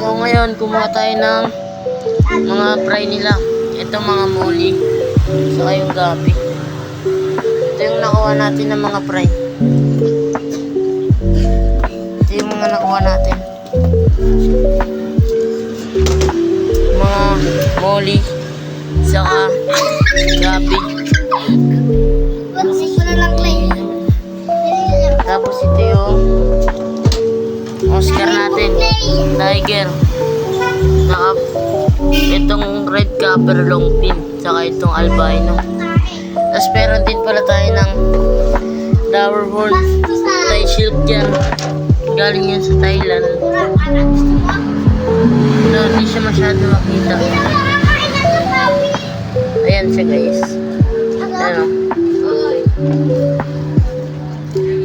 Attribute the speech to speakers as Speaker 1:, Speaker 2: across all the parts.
Speaker 1: So ngayon, kumuha tayo ng mga fry nila. Ito mga muli. Saka yung gabi. Ito yung nakuha natin ng mga fry. Ito yung mga nakuha natin. Mga muli. Saka gabi. Tapos ito yung Oscar. Tiger. Saka itong red copper long pin. Saka itong albino. Tapos meron din pala tayo ng flower horn. Thai silk yan. Galing yan sa Thailand. No, hindi siya masyado makita. Ayan siya guys. Ayan o.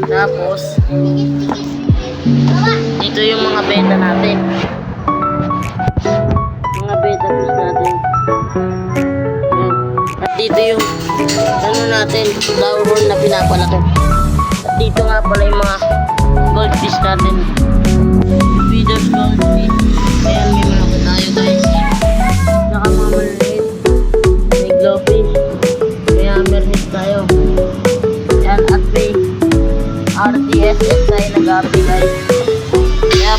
Speaker 1: Tapos, dito yung mga beta natin. Mga beta fish natin. Yan. At dito yung ano natin, flower horn na pinapalaki. At dito nga pala yung mga goldfish natin. Feeders goldfish. Ayan, may malaki tayo guys. Saka mga maliliit. May glowfish. May hammerhead tayo. Yan, at may RTS tayo nag-update guys. Yeah,